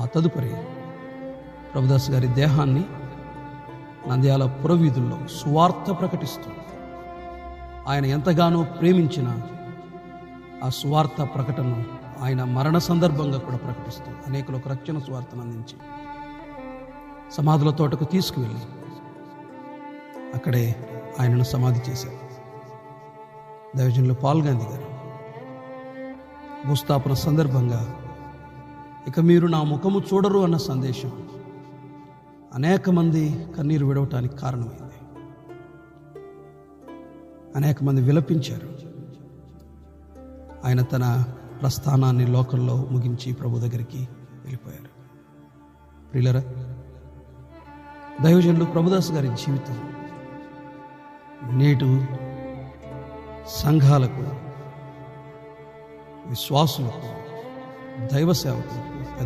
ఆ తదుపరి ప్రభుదాస్ గారి దేహాన్ని నంద్యాల పురవీధుల్లో సువార్త ప్రకటిస్తుంది ఆయన ఎంతగానో ప్రేమించిన ఆ సువార్త ప్రకటన ఆయన మరణ సందర్భంగా కూడా ప్రకటిస్తూ అనేకులకు రక్షణ సువార్తను అందించి సమాధుల తోటకు తీసుకువెళ్ళి అక్కడే ఆయనను సమాధి చేశారు. దైవజనులు పాల్గాంధీ గారు భూస్థాపన సందర్భంగా ఇక మీరు నా ముఖము చూడరు అన్న సందేశం. అనేక మంది కన్నీరు విడవటానికి కారణమైంది. అనేక మంది విలపించారు. ఆయన తన ప్రస్థానాన్ని లోకంలో ముగించి ప్రభు దగ్గరికి వెళ్ళిపోయారు. ప్రియులరా దైవజనులు ప్రభుదాస్ గారి జీవితం నేటు సంఘాలకు విశ్వాసులకు daí você é